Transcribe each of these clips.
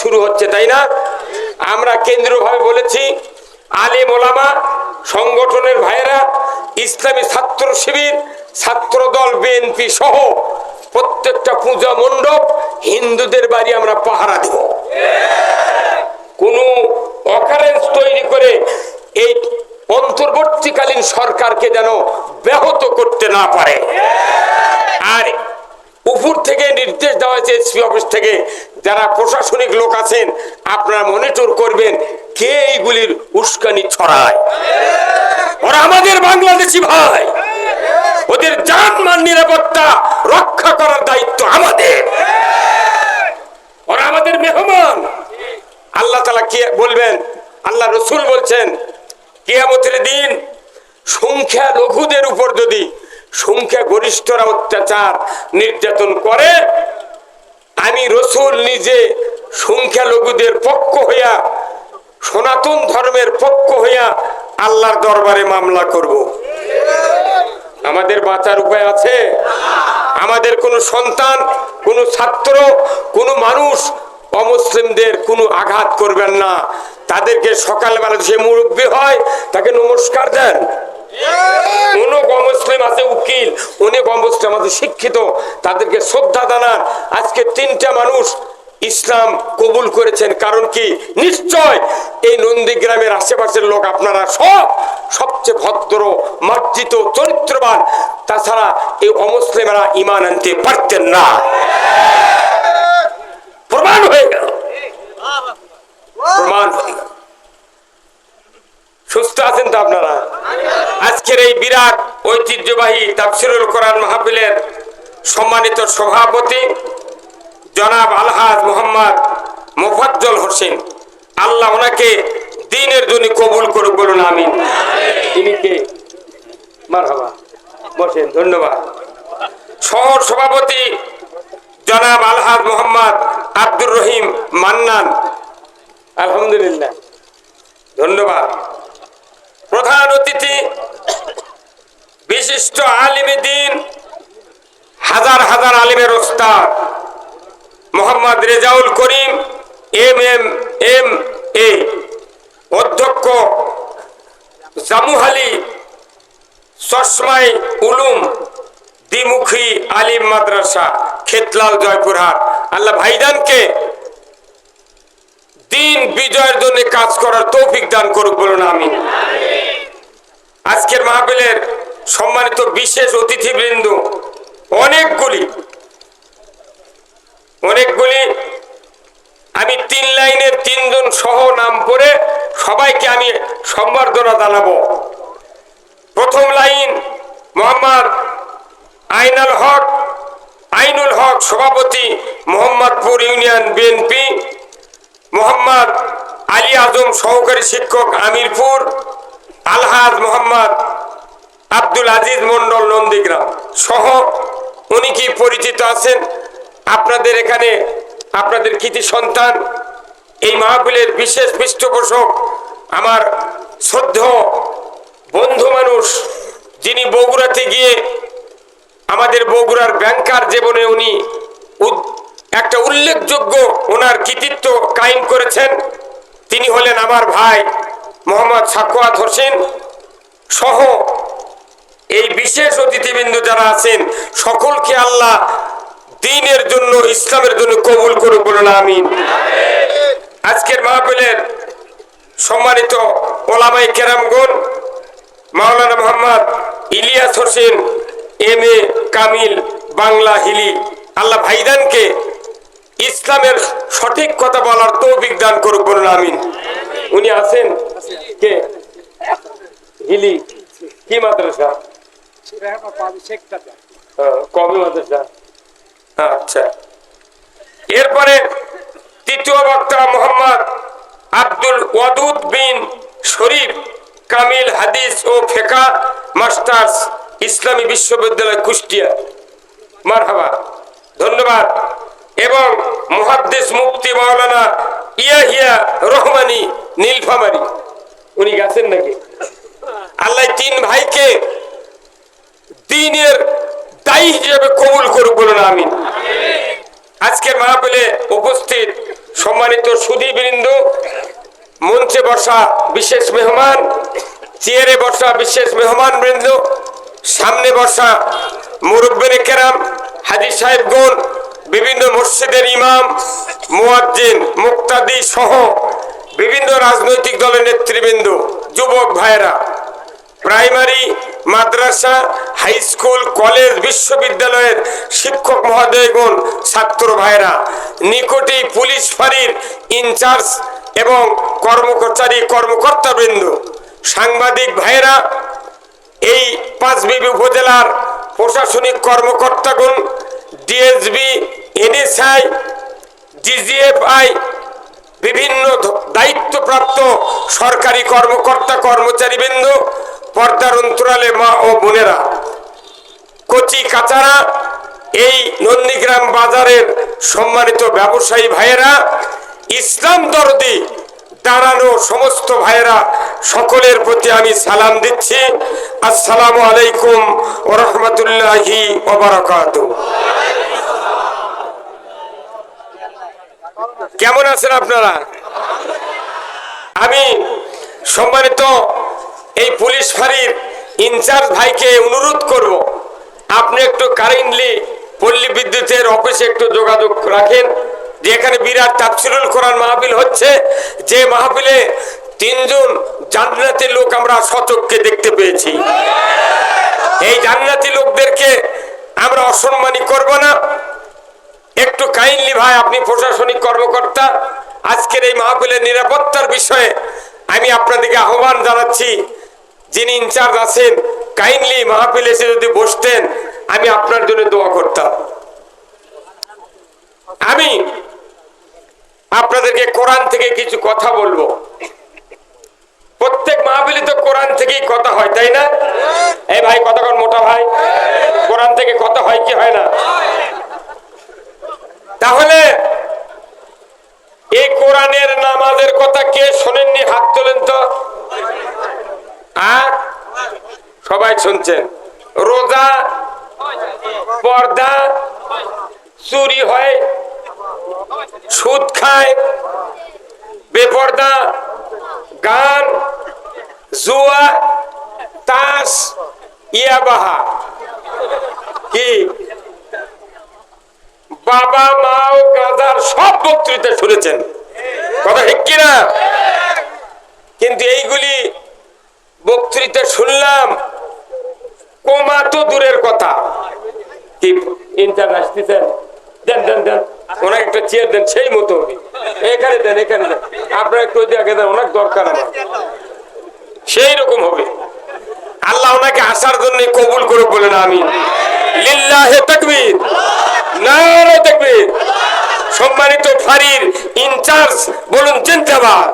শুরু হচ্ছে, তাই না? আমরা কেন্দ্রীয়ভাবে বলেছি, আলিম ওলামা, সংগঠনের ভাইয়েরা, ইসলামী ছাত্র শিবির, ছাত্র দল বিএনপি সহ প্রত্যেকটা পূজা মণ্ডপ হিন্দুদের বাড়ি আমরা পাহারা দেব। কোনো অকারেন্স তৈরি করে এই অন্তর্বর্তীকালীন সরকারকে যেন ব্যাহত করতে না পারে। আর উপর থেকে নির্দেশ দেওয়া হয়েছে এসপি অফিস থেকে। যারা প্রশাসনিক লোক আছেন, আপনারা মনিটর করবেন, কে এইগুলির উস্কানি ছড়ায়? ওরা আমাদের বাংলাদেশি ভাই। ওদের জানমাল নিরাপত্তা রক্ষা করার দায়িত্ব আমাদের। ওরা আমাদের মেহমান। আল্লাহ তালা কে বলবেন? আল্লাহ রসুল বলছেন, কিয়ামতের দিন সংখ্যা লঘুদের উপর যদি সংখ্যা গরিষ্ঠরা অত্যাচার নির্যাতন করে, আমি রসুল নিজে সংখ্যা লঘুদের পক্ষ হইয়া, সনাতন ধর্মের পক্ষ হইয়া আল্লাহর দরবারে মামলা করব। আমাদের বাঁচার উপায় আছে? আমাদের কোনো সন্তান, কোনো ছাত্র, কোনো মানুষ অমুসলিমদের কোনো আঘাত করবেন না। তাদেরকে সকালবেলা যে মুরব্বী হয়, তাকে নমস্কার দেন। অমুসলিম আছে, উকিল। আছে শিক্ষিত, তাদেরকে শ্রদ্ধা জানান। আজকে তিনটা মানুষ ইসলাম কবুল করেছেন। কারণ কি? নিশ্চয় এই নন্দীগ্রামের আশেপাশের লোক আপনারা সব সবচেয়ে ভদ্র, মার্জিত, চরিত্রবান। তাছাড়া এই অমুসলিমরা ইমান আনতে পারতেন না। প্রমাণ হয়ে গেল। প্রমাণ হয়ে গেল। সুস্থ আছেন তো আপনারা? আজকের এই বিরাট ঐতিহ্যবাহী তাফসিরুল কোরআন মাহফিলের সম্মানিত সভাপতি জনাব আলহাজ মোহাম্মদ মোফাজ্জল হোসেন। আল্লাহ ওনাকে দিনের জন্য কবুল করুক বলুন কে? মারহাবা। বসেন, ধন্যবাদ। শহর সভাপতি জনাব আলহাজ মোহাম্মদ আব্দুর রহিম মান্নান। আলহামদুলিল্লাহ। ধন্যবাদ। প্রধান অতিথি, বিশিষ্ট আলিমে দিন, হাজার হাজার আলিমের ওস্তাদ, Mohammad Rezaul Karim, M M M A, অধ্যক্ষ জামুহালি চশমাই উলুম, দ্বিমুখী আলিম মাদ্রাসা, খেতলাল জয়পুরহাট। আল্লাহ ভাইদানকে দিন বিজয়ের জন্য কাজ করার তৌফিক দান করুক বলুন আমি আজকের মাহফিলের সম্মানিত বিশেষ অতিথিবৃন্দ, অনেকগুলি। অনেকগুলি, আমি তিন লাইনের তিনজন সহ নাম করে সবাইকে আমি সম্বর্ধনা জানাব। প্রথম লাইন, মোহাম্মদ আইনাল হক, আইনুল হক সভাপতি মোহাম্মদপুর ইউনিয়ন বিএনপি, মোহাম্মদ আলী আজম সহকারী শিক্ষক আমিরপুর, আলহাজ মোহাম্মদ আব্দুল আজিজ মন্ডল নন্দীগ্রাম সহ উনি কি পরিচিত আছেন? আপনাদের এখানে আপনাদের কৃতি সন্তান, এই মাহফিলের বিশেষ পৃষ্ঠপোষক, আমার শ্রদ্ধ বন্ধু মানুষ, যিনি বগুড়াতে গিয়ে আমাদের বগুড়ার ব্যাংকার জীবনে উনি একটা উল্লেখযোগ্য ওনার কৃতিত্ব কায়েম করেছেন। তিনি হলেন আমার ভাই মোহাম্মদ সাকুয়াত হোসেন। সহ এই বিশেষ অতিথিবৃন্দ যারা আছেন, সকলকে আল্লাহ দিনের জন্য, ইসলামের জন্য কবুল করুক বলুন, আমিন। আজকের মাহফিলের সম্মানিত ওলামাই কেরামগুন মাওলানা মোহাম্মদ ইলিয়াস হোসেন, এম এ কামিল বাংলা হিলি, আল্লাহ ভাইদানকে ইসলামের সঠিক কথা বলার তৌফিক দান করুক বলুন, আমিন। উনি আছেন? কে? হিলি কি মাদ্রাসা? হ্যাঁ, কবে মাদ্রাসা? আচ্ছা। এরপরে তৃতীয় বক্তা মোহাম্মদ আব্দুল ওয়াদুদ বিন শরীফ কামিল হাদিস ও ফেকা মাস্টার্স ইসলামী বিশ্ববিদ্যালয় কুষ্টিয়া। মারহাবা। ধন্যবাদ। এবং মুহাদ্দিস মুক্তি মাওলানা ইয়াহিয়া রহমানি নীলফামারি। উনি গেছেন নাকি? আল্লাহ তিন ভাইকে দিনের দায়ী হিসেবে কবুল করুক বলুন, আমিন। আজকের মাহফিলে উপস্থিত সম্মানিত সুধীবৃন্দ, মঞ্চে বসা বিশেষ মেহমান, চেয়ারে বসা বিশেষ মেহমান বৃন্দ, সামনে বসা মুরব্বেনে কেরাম, হাজি সাহেবগণ, বিভিন্ন মসজিদের ইমাম, মুয়াজ্জিন, মুক্তাদি সহ বিভিন্ন রাজনৈতিক দলের নেতৃবৃন্দ, যুবক ভাইয়েরা। প্রাইমারি, মাদ্রাসা, হাই স্কুল, কলেজ, বিশ্ববিদ্যালয়ের শিক্ষক মহোদয়গণ ছাত্র ভাইরা নিকটেই পুলিশ ফাঁড়ির ইনচার্জ এবং কর্মকর্তারি কর্মকর্তাবৃন্দ, সাংবাদিক ভাইরা এই পাঁচবিবি উপজেলার প্রশাসনিক কর্মকর্তাগণ, ডিএসবি, এনএসআই, ডিজিএফআই, বিভিন্ন দায়িত্বপ্রাপ্ত সরকারি কর্মকর্তা কর্মচারীবৃন্দ পর্দার অন্তরালে মা ও বোনেরা, কচি কাচারা, এই নন্দীগ্রাম বাজারের সম্মানিত ব্যবসায়ী ভাইয়েরা, ইসলাম দরদি দাঁড়ানো সমস্ত ভাইয়েরা, সকলের প্রতি আমি সালাম দিচ্ছি। আসসালামু আলাইকুম ও রহমতুল্লাহি কেমন আছেন আপনারা? আমি সম্মানিত এই পুলিশ ফাঁড়ির ইনচার্জ ভাইকে অনুরোধ করব, আপনি একটু কারেন্টলি পল্লী বিদ্যুতের অফিসে একটু যোগাযোগ রাখেন, যে এখানে বিরাট তাফসিরুল কোরআন মাহফিল হচ্ছে, যে মাহফিলে তিনজন জান্নাতি লোক আমরা সচককে দেখতে পেয়েছি। এই জান্নাতি লোকদেরকে আমরা অসম্মানী করব না। একটু কাইন্ডলি ভাই, আপনি প্রশাসনিক কর্মকর্তা, আজকের এই মাহফিলের নিরাপত্তার বিষয়ে আমি আপনাদেরকে আহ্বান জানাচ্ছি। যিনি ইনচার্জ আছেন, কাইন্ডলি মাহফিলে এসে যদি বসতেন, আমি আপনার জন্য দোয়া করতাম। আমি আপনাদেরকে কোরআন থেকে কিছু কথা বলব। প্রত্যেক মাহফিলে তো কোরআন থেকেই কথা হয়, তাই না? এই ভাই কতক্ষণ মোটা ভাই। কোরআন থেকে কথা হয় কি হয় না? তাহলে এই কোরআনের নামাজের কথা কে শোনেননি? হাত তোলেন তো। আর সবাই শুনছেন রোজা, পর্দা, চুরি হয়, সুদ খায়, বেপর্দা, গান, জুয়া, তাস, ইয়াবাহা। কি? বাবা মা ও গাদার সব বক্তৃতা শুনেছেন। কথা ঠিক কিনা? কিন্তু এইগুলি বক্তৃতা শুনলাম। কোমা তো দূরের কথা। কি দেন দেন দেন। ওনাকে একটা চেয়ার দেন, সেই মতো এখানে দেন, এখানে একটু দেন অনেক দরকার হবে। আল্লাহ ওনাকে আসার কবুল বলেন আমি তাকবীর। সম্মানিত ফারির ইনচার্জ বলুন, জিন্দাবাদ।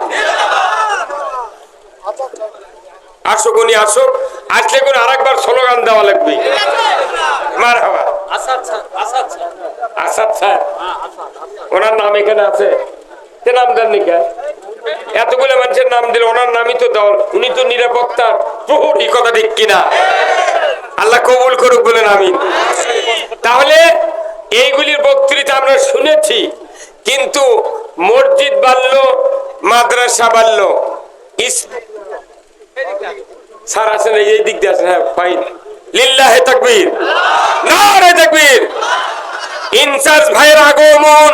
আসুক উনি আসুক আসলে কোন আরেকবার স্লোগান দেওয়া লাগবে। ওনার নাম এখানে আছে। নাম কেন? এতগুলো মানুষের নাম দিলে ওনার নামই তো দল উনি তো নিরাপত্তার প্রহরী কথা ঠিক কিনা। আল্লাহ কবুল করুক বলেন আমি তাহলে এইগুলির বক্তৃতা আমরা শুনেছি, কিন্তু মসজিদ বাড়লো, মাদ্রাসা বাড়ল স্যার আসেন এই দিক দিয়ে আসেন হ্যাঁ ফাইন। লিল্লাহে তাকবীর। নারে তাকবীর। ইনচার্জ ভাইয়ের আগমন।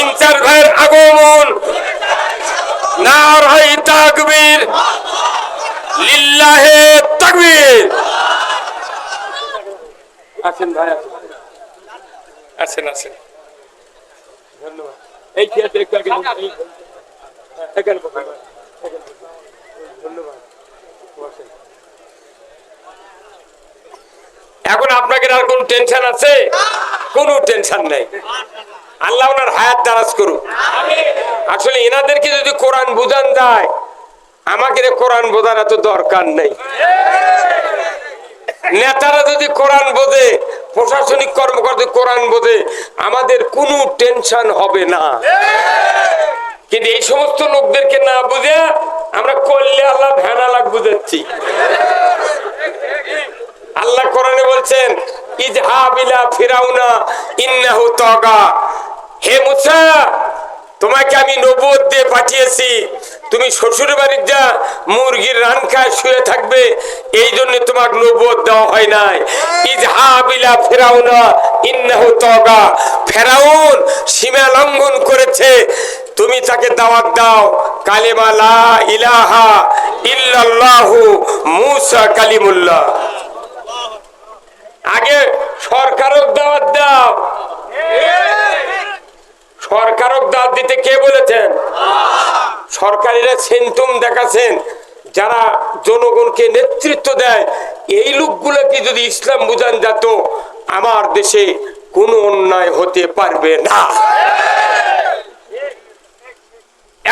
ইনচার্জ ভাইয়ের আগমন। নারাই তাকবীর। লিল্লাহে তাকবীর। আসেন ভাই, আসেন। আসেন ধন্যবাদ। এই চেয়ারটা একটু আগে এখানে এখন আপনাকে আর কোন টেনশন আছে? কোনো টেনশন আল্লাহ ওনার হায়াত দারাজ করুক। আসলে এনাদেরকে যদি কোরআন বুঝান যায়, আমাকে কোরআন বোঝার এত দরকার নেই। নেতারা যদি কোরআন বোঝে, প্রশাসনিক কর্মকর্তা কোরআন বোঝে, আমাদের কোনো টেনশন হবে না। কিন্তু এই সমস্ত লোকদেরকে না বুঝে আমরা করলে আল্লাহ ভ্যান আলাক বুঝাচ্ছি। আল্লাহ কোরআনে বলছেন ইজহাবিলা ফিরাউনা, ইন্নাহু তাগা। হে মুসা, তোমাকে আমি নবদ দিয়ে পাঠিয়েছি। তুমি শ্বশুর বাড়ির যা মুরগির রান খায় শুয়ে থাকবে, এই জন্য তোমাকে নবদ দেওয়া হয় নাই। ইজহাবিলা ফেরাউনা, ইন্নাহু তগা। ফেরাউন সীমা লঙ্ঘন করেছে। তুমি তাকে দাওয়াত দাও। কালেমা লা ইলাহা ইল্লাল্লাহু মুসা কালিমুল্লাহ। আগে সরকারক দাওয়াত দাও। সরকারক দাওয়াত দিতে কে বলেছেন? সরকারিরা সেন্টুম দেখাচ্ছেন যারা জনগণকে নেতৃত্ব দেয়, এই লোকগুলোকে যদি ইসলাম বুঝান যেত, আমার দেশে কোনো অন্যায় হতে পারবে না।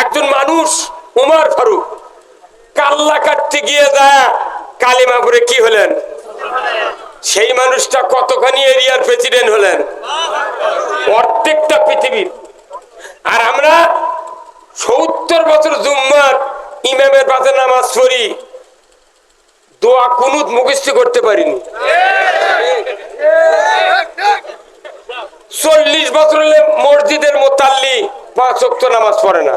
একজন মানুষ, উমার ফারুক। কাল্লা কাটতে গিয়ে যায়, কালিমা করে কি হলেন? সেই মানুষটা কতখানি এরিয়ার প্রেসিডেন্ট হলেন? অর্ধেকটা পৃথিবীর। আর আমরা সত্তর বছর জুম্মার ইমামের পাশে নামাজ পড়ি। দোয়া কুনুত মুখস্থ করতে পারিনি। চল্লিশ বছর হলে মসজিদের মোতাল্লি পাঁচ নামাজ পড়ে না।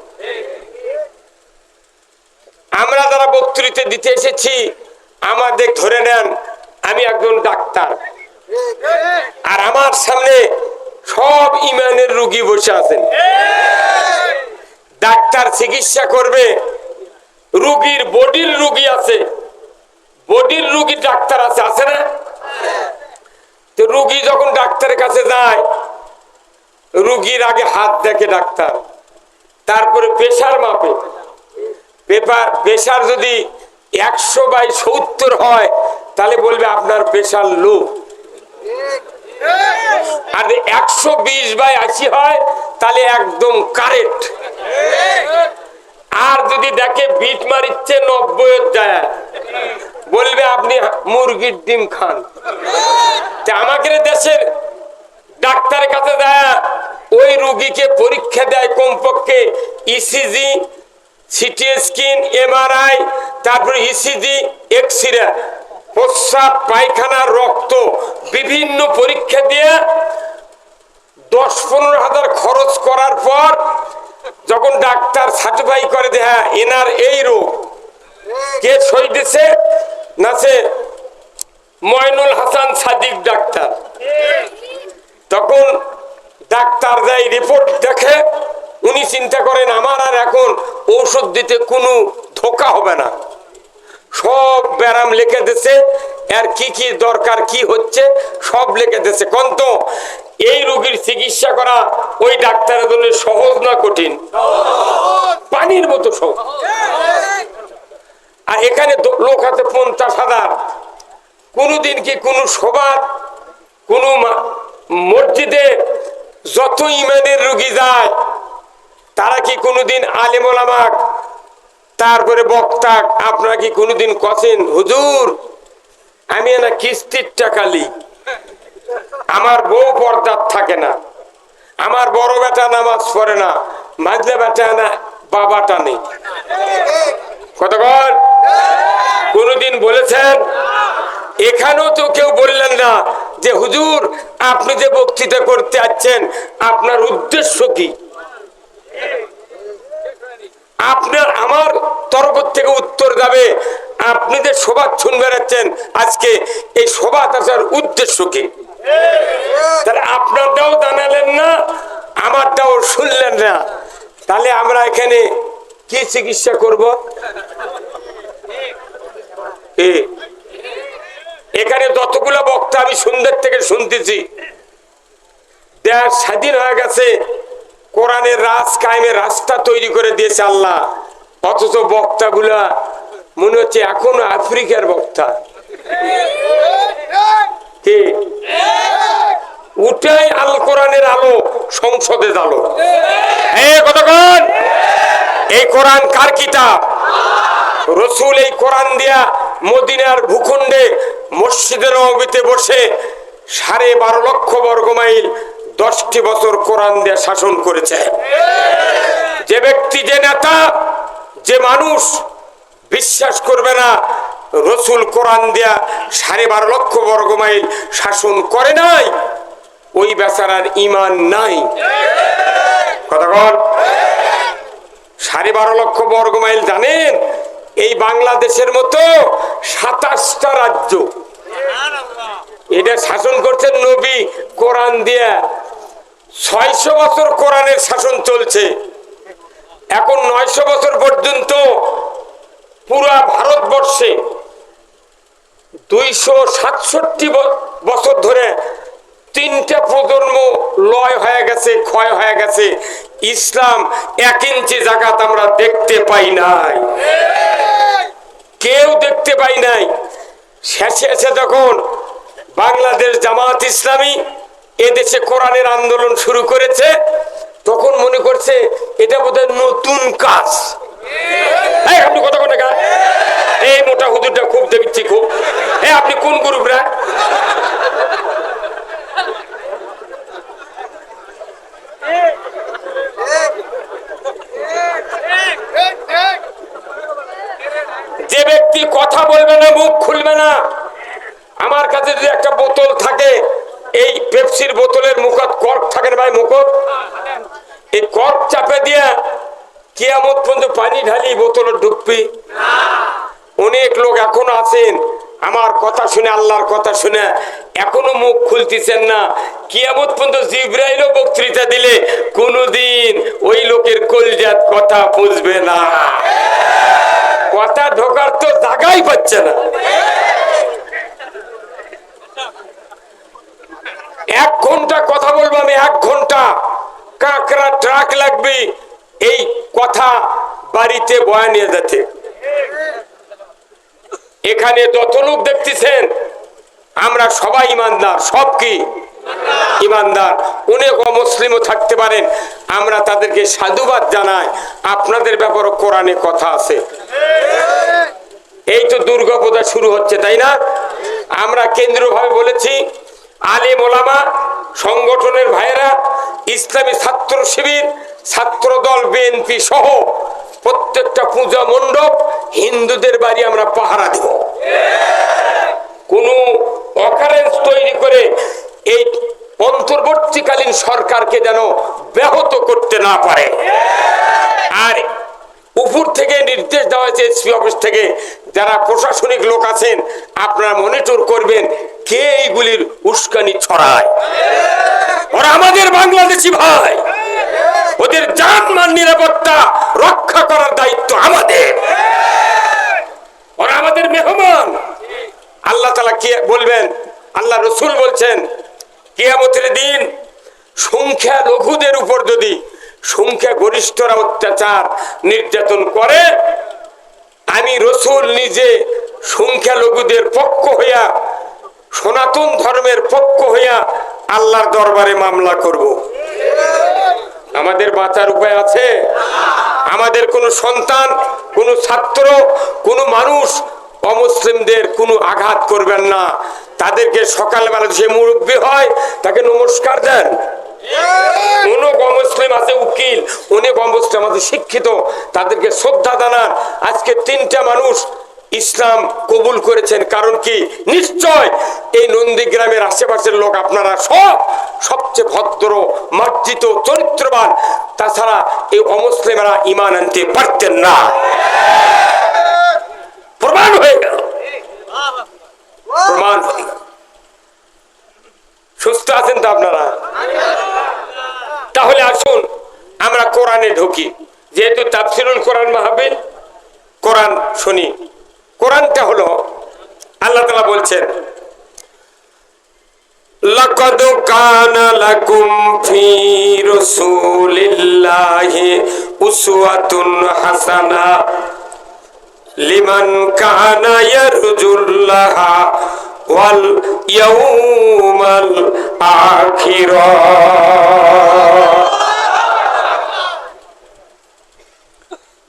আমরা যারা বক্তৃতা দিতে এসেছি, আমাদের ধরে নেন, আমি একজন ডাক্তার। আর আমার সামনে সব ইমানের রুগী বসে আছেন। ডাক্তার চিকিৎসা করবে, রুগীর বডির রুগী আছে। বডির রুগী ডাক্তার আছে আছে না? তো রুগী যখন ডাক্তারের কাছে যায়, রুগীর আগে হাত দেখে ডাক্তার, তারপরে প্রেশার মাপে। পেপার, প্রেশার যদি একশো বাই সত্তর হয়, তাহলে বলবে আপনার প্রেশার লো। আর একশো বিশ বাই আশি হয়, তাহলে একদম কারেক্ট। আর যদি দেখে বিট মারিচ্ছে নব্বই যায় বলবে আপনি মুরগির ডিম খান। আমাকে দেশের ডাক্তারের কাছে দেয়, ওই রুগীকে পরীক্ষা দেয় কমপক্ষে ইসিজি সিটি স্ক্যান এমআরআই, তারপরে ইসিজি এক্স রে প্রস্রাব, পায়খানা, রক্ত, বিভিন্ন পরীক্ষা দিয়ে দশ পনেরো হাজার খরচ করার পর যখন ডাক্তার সার্টিফাই করে যে হ্যাঁ এনার এই রোগ, কে সই দিছে? না সে ময়নুল হাসান সাদিক ডাক্তার। তখন ডাক্তার যাই রিপোর্ট দেখে উনি চিন্তা করেন, আমার আর এখন ঔষধ দিতে কোনো ধোকা হবে না। সব ব্যারাম লিখে দিছে আর কি কি দরকার, কি হচ্ছে, সব লিখে দিছে। কন্ত, এই রোগীর চিকিৎসা করা ওই ডাক্তারের জন্য সহজ না কঠিন? পানির মতো সহজ। আর এখানে লোক আছে পঞ্চাশ হাজার। কোনোদিন কি কোনো সবার, কোনো মসজিদে যত ইমানের রুগী যায় তারা কি কোনোদিন আলেমল আমাক তারপরে বক্তা, আপনারা কি কোনোদিন কছেন? হুজুর, আমি না কিস্তির টাকা লি। আমার বউ পর্দার থাকে না। আমার বড় বেটা নামাজ পড়ে না। মাঝলে বেটা না বাবাটা নেই কতক্ষণ কোনদিন বলেছেন? এখানেও তো কেউ বললেন না যে, হুজুর, আপনি যে বক্তৃতা করতে যাচ্ছেন আপনার উদ্দেশ্য কি? আপনার আমার তরফ থেকে উত্তর যাবে। আপনি যে সভা শুন বেড়াচ্ছেন, আজকে এই সভা আসার উদ্দেশ্য কি? তাহলে আপনারটাও জানালেন না, আমারটাও শুনলেন না। তাহলে আমরা এখানে কি চিকিৎসা করব? এখানে যতগুলো বক্তা আমি সুন্দর থেকে শুনতেছি। দেশ স্বাধীন হয়ে গেছে। কোরআনের রাজ কায়েমের রাস্তা তৈরি করে দিয়েছে আল্লাহ। অথচ বক্তাগুলা মনে হচ্ছে এখনও আফ্রিকার বক্তা। কে? উঠাই আল কোরআনের আলো সংসদে আলো কতক্ষণ এই কোরআন কার কিতাব? রসুল এই কোরআন দিয়া মদিনার ভূখণ্ডে মসজিদে নবীতে বসে সাড়ে বারো লক্ষ বর্গ মাইল দশটি বছর কোরআন দিয়ে শাসন করেছে। যে ব্যক্তি, যে নেতা, যে মানুষ বিশ্বাস করবে না, রসুল কোরআন দিয়া সাড়ে বারো লক্ষ বর্গ মাইল শাসন করে নাই, ওই বেচারার ইমান নাই। কথা সাড়ে বারো লক্ষ বর্গ মাইল জানেন, এই বাংলাদেশের মতো সাতাশটা রাজ্য, এটা শাসন করছেন নবী কোরআন দিয়া। ছয়শো বছর কোরআনের শাসন চলছে। এখন নয়শো বছর পর্যন্ত পুরা ভারতবর্ষে দুইশো সাতষট্টি বছর ধরে তিনটা প্রজন্ম লয় হয়ে গেছে, ক্ষয় হয়ে গেছে। ইসলাম এক ইঞ্চি জাগাত আমরা দেখতে পাই নাই। কেউ দেখতে পাই নাই। শেষে এসে যখন বাংলাদেশ জামাত ইসলামী এদেশে কোরআনের আন্দোলন শুরু করেছে তখন মনে করছে এটা বোধহয় নতুন কাজ। এই, মোটা হুজুরটা খুব দেখছি খুব। এই আপনি কোন গ্রুপরা যে ব্যক্তি কথা বলবে না মুখ খুলবে না আমার কাছে যদি একটা বোতল থাকে এই পেপসির বোতলের মুখত কর্ক থাকে না ভাই, মুখত? এই কর্ক চাপে দিয়া কিয়ামত পর্যন্ত পানি ঢালি বোতলে ঢুকবি। অনেক লোক এখনও আছেন, আমার কথা শুনে, আল্লাহর কথা শুনে, এখনও মুখ খুলতেছেন না। কিয়ামত পর্যন্ত জিব্রাইলও বক্তৃতা দিলে কোনোদিন ওই লোকের কলজাত কথা বুঝবে না। কথা ঢোকার তো জায়গাই পাচ্ছে না এক ঘণ্টা কথা বলব আমি এক ঘণ্টা। কাঁকড়া ট্রাক লাগবে, এই কথা বাড়িতে বয়া নিয়ে যেতে। এখানে যত লোক দেখতেছেন, আমরা সবাই ইমানদার, সব কি? ইমানদার। অনেক অমুসলিমও থাকতে পারেন। আমরা তাদেরকে সাধুবাদ জানাই। আপনাদের ব্যাপারে কোরআনে কথা আছে। এই তো দুর্গা পূজা শুরু হচ্ছে, তাই না? আমরা কেন্দ্রীয়ভাবে বলেছি, আলিম ওলামা সংগঠনের ভাইয়েরা, ইসলামী ছাত্র শিবির ছাত্র দল বিএনপি সহ প্রত্যেকটা পূজা মণ্ডপ হিন্দুদের বাড়ি আমরা পাহারা দেব। কোনো অকারেন্স তৈরি করে এই অন্তর্বর্তীকালীন সরকারকে যেন ব্যাহত করতে না পারে। আর উপর থেকে নির্দেশ দেওয়া হয়েছে, এসপি অফিস থেকে, যারা প্রশাসনিক লোক আছেন, আপনারা মনিটর করবেন কে এইগুলির উস্কানি ছড়ায়। ওরা আমাদের বাংলাদেশি ভাই। ওদের জানমান নিরাপত্তা রক্ষা করার দায়িত্ব আমাদের। ওরা আমাদের মেহমান। আল্লাহ তালা কে বলবেন? আল্লাহ রসুল বলছেন, কেয়ামতের দিন সংখ্যা লঘুদের উপর যদি সংখ্যা গরিষ্ঠরা অত্যাচার নির্যাতন করে, আমি রসুল নিজে সংখ্যালঘুদের পক্ষ হইয়া সনাতন ধর্মের পক্ষ হইয়া আল্লাহর দরবারে মামলা করব। আমাদের বাঁচার উপায় আছে? আমাদের কোনো সন্তান, কোনো ছাত্র, কোনো মানুষ অমুসলিমদের কোনো আঘাত করবেন না। তাদেরকে সকালবেলা যে মুরব্বী হয়, তাকে নমস্কার দেন। আছে উকিল আছে শিক্ষিত, তাদেরকে শ্রদ্ধা জানান। আজকে তিনটা মানুষ ইসলাম কবুল করেছেন। কারণ কি? নিশ্চয় এই নন্দীগ্রামের আশেপাশের লোক আপনারা সব সবচেয়ে ভদ্র, মার্জিত, চরিত্রবান। তাছাড়া এই অমুসলিমেরা ইমান আনতে পারতেন না। প্রমাণ হয়ে গেল। প্রমাণ সুস্থ আছেন তো আপনারা? তাহলে আসুন, আমরা কোরআনে ঢুকি। যেহেতু তাফসিরুল কোরআন মাহবিল কোরআন শুনি। কোরআনটা হলো আল্লাহ তালা বলছেন لقد كان لكم في رسول الله أسوة حسنة لمن كان يرجو الله واليوم الآخر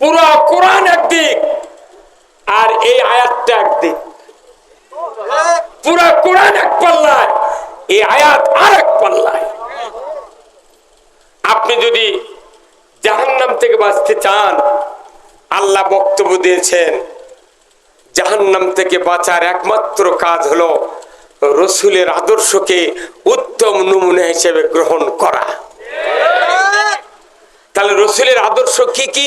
পুরো কোরআন একদিক আর এই আয়াতটা একদিক পুরা কোরআন এক পাল্লায়, এই আয়াত আর এক পাল্লায়। আপনি যদি জাহান্নাম থেকে বাঁচতে চান, আল্লাহ বক্তব্য দিয়েছেন, জাহান্নাম থেকে বাঁচার একমাত্র কাজ হলো রসুলের আদর্শকে উত্তম নমুনা হিসেবে গ্রহণ করা। তাহলে রসুলের আদর্শ কি কি?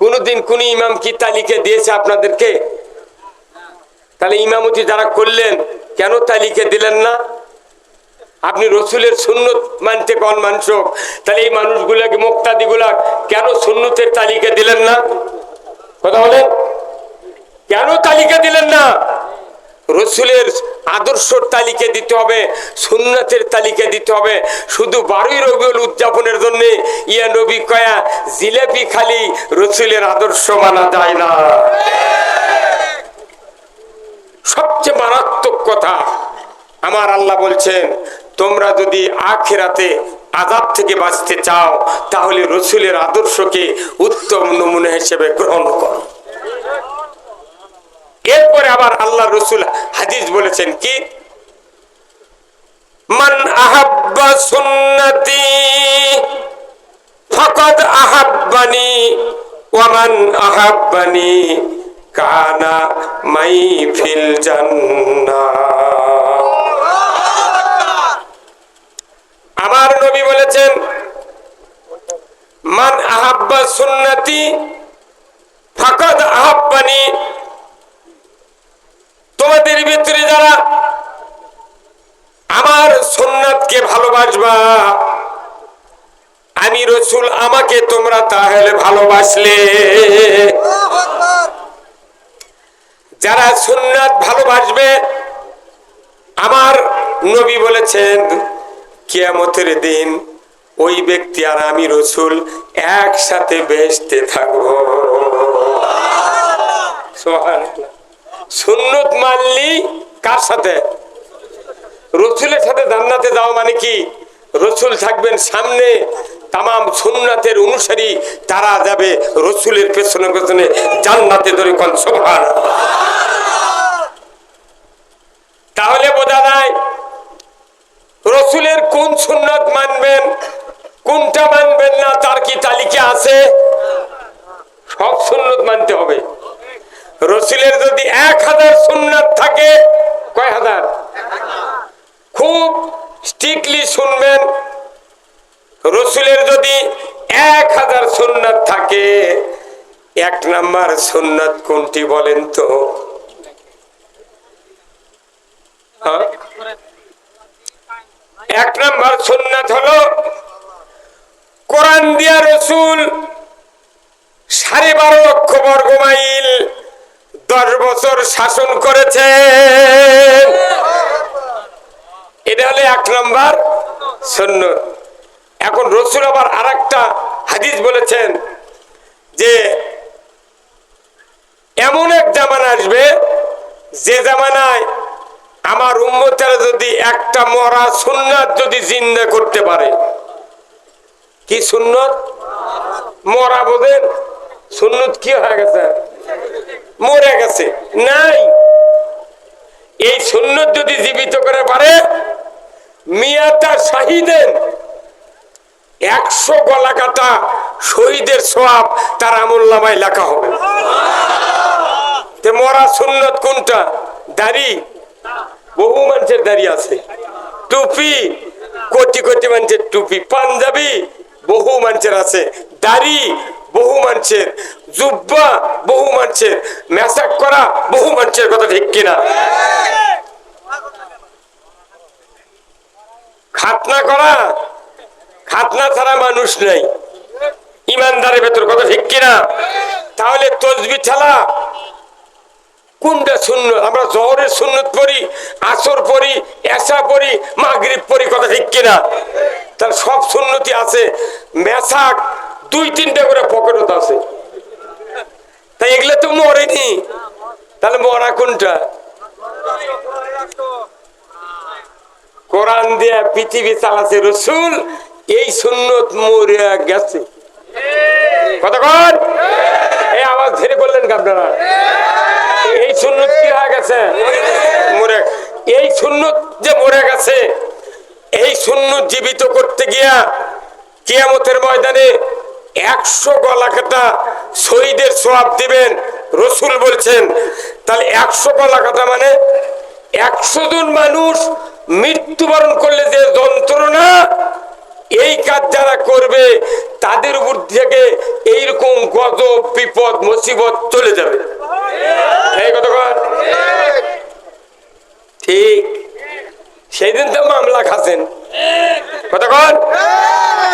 কোনদিন কোন ইমাম কি তালিকা দিয়েছে আপনাদেরকে? তাহলে ইমামতি যারা করলেন, কেন তালিকা দিলেন না? আপনি রসুলের সুন্নত মানতে কন মানস তাহলে এই মানুষগুলাকে, মুক্তাদিগুলা কেন সুন্নতের তালিকা দিলেন না? কথা বলেন। কেন তালিকা দিলেন না? রসুলের আদর্শর তালিকা দিতে হবে, সুন্নাতের তালিকা দিতে হবে। শুধু বারোই রবিউল উদযাপনের জন্য ইয়া নবী কয়া জিলেপি খালি রসুলের আদর্শ মানা যায় না। সবচেয়ে মারাত্মক কথা, আমার আল্লাহ বলছেন, তোমরা যদি আখেরাতে আজাব থেকে বাঁচতে চাও, তাহলে রসুলের আদর্শকে উত্তম নমুনা হিসেবে গ্রহণ করো। এরপরে আবার আল্লাহ রসুল হাদিস বলেছেন কি? মান আহাব্বা সুন্নতি ফকদ আহাব্বানি ওয়ামান আহাব্বানি কানা মাই ফিল আমার নবী বলেছেন, মান আহাব্বা সুন্নতি ফাকাদ আহাব্বানি তোমাদের ভিতরে যারা আমার সুন্নাতকে ভালোবাসবা, আমি রসুল, আমাকে তোমরা তাহলে ভালোবাসলে যারা সুন্নাত ভালোবাসবে, আমার নবী বলেছেন, কিয়ামতের দিন ওই ব্যক্তি আর আমি রসুল একসাথে বেসতে থাকব সুবহানাল্লাহ। সুন্নত মানলি কার সাথে? রসুলের সাথে জান্নাতে যাওয়া মানে কি? রসুল থাকবেন সামনে, তামাম সুন্নাতের অনুসারী তারা যাবে রসুলের পেছনে পেছনে জান্নাতে ধরে কোন তাহলে বোঝা যায়, রসুলের কোন সুন্নত মানবেন, কোনটা মানবেন না, তার কি তালিকা আছে? সব সুন্নত মানতে হবে। রসুলের যদি এক হাজার সুন্নাত থাকে, কয় হাজার খুব স্ট্রিক্টলি শুনবেন, রসুলের যদি এক হাজার সুন্নাত থাকে, এক নাম্বার সুন্নাত কোনটি বলেন তো হ্যাঁ? এক নাম্বার সুন্নাত হলো, কোরআন দিয়া রসুল সাড়ে বারো লক্ষ বর্গ মাইল দশ বছর শাসন করেছেন এটা হলো এক নম্বর সুন্নত এখন রসুল আবার আর একটা হাদিস বলেছেন যে, এমন এক জামানা আসবে, যে জামানায় আমার উম্মতেরা যদি একটা মরা সুন্নাত যদি জিন্দা করতে পারে। কি সুন্নত? মরা বোধেন সুন্নত কি হয়ে গেছে? মরে গেছে। নাই। এই সুন্নত যদি জীবিত করে পারে, মিয়াটা শাহিদেন। একশো গলা কাটা শহীদের সব তার আমল নামায় লেখা হবে। মরা সুন্নত কোনটা? দাড়ি। বহু মানুষের দাড়ি আছে। টুপি। কোটি কোটি মানুষের টুপি। পাঞ্জাবি। বহু মানুষের আছে। দাড়ি। বহু মানুষের, জুব্বা বহু মানুষের মেসাক করা বহু মানুষের কথা ঠিক কিনা? খাতনা করা, খাতনা ছাড়া মানুষ নাই। ইমানদারের ভেতর কথা ঠিক কিনা? তাহলে তসবি ছাড়া কোনটা শূন্য? আমরা জহরের সুন্নত পড়ি, আসর পড়ি এসা পড়ি, মাগরিব পড়ি, কথা ঠিক কিনা? তার সব সুন্নতি আছে। মেসাক দুই তিনটা করে পকেটত আছে। তাই এগুলো তো মরেনি। তাহলে মরা কোনটা? কোরআন দিয়া পৃথিবী চালাছে রসুল, এই সুন্নত মরিয়া গেছে। কতক্ষণ এই আওয়াজ ধরে করলেন আপনারা? এই সুন্নত কি হয়ে গেছে? মরে এই সুন্নত যে মরে গেছে, এই সুন্নত জীবিত করতে গিয়া কিয়ামতের ময়দানে একশো গলা কাটা শহীদের সোয়াব দিবেন রসুল বলছেন। তাহলে একশো গলা কাটা মানে একশো জন মানুষ মৃত্যুবরণ করলে যে যন্ত্রণা এই কাজ যারা করবে তাদের উপর থেকে এইরকম গজব বিপদ মুসিবত চলে যাবে। এই কথা কন? ঠিক সেদিন তো মামলা খাচ্ছেন। কতক্ষণ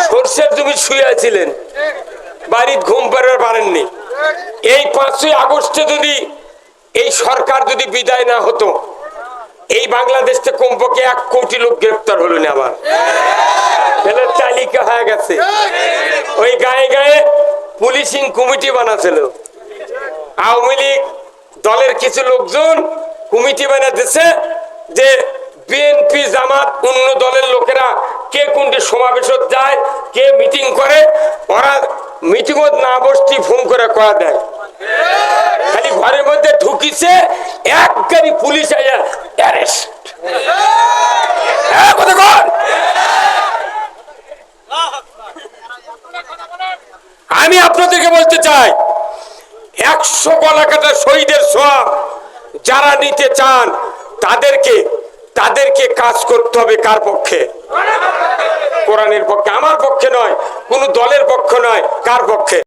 সর্ষের জমি শুয়েছিলেন বাড়ির ঘুম পাড়ার পারেননি। এই পাঁচই আগস্টে যদি এই সরকার যদি বিদায় না হতো এই বাংলাদেশে কমপক্ষে এক কোটি লোক গ্রেপ্তার হলো না আবার। তাহলে তালিকা হয়ে গেছে। ওই গায়ে গায়ে পুলিশিং কমিটি বানাছিল। আওয়ামী লীগ দলের কিছু লোকজন কমিটি বানাতেছে যে বিএনপি জামাত অন্য দলের লোকেরা কে কোনটি সমাবেশত যায়, কে মিটিং করে, ওরা মিটিং না বসতি ফোন করে করা দেয়। খালি ঘরের মধ্যে ঢুকিছে, এক গাড়ি পুলিশ অ্যারেস্ট। আমি আপনাদেরকে বলতে চাই, একশো গলা কাটা শহীদের সব যারা নিতে চান, তাদেরকে তাদেরকে কাজ করতে হবে কার পক্ষে? কোরআনের পক্ষে, আমার পক্ষে নয়, কোনো দলের পক্ষ নয়, কার পক্ষে?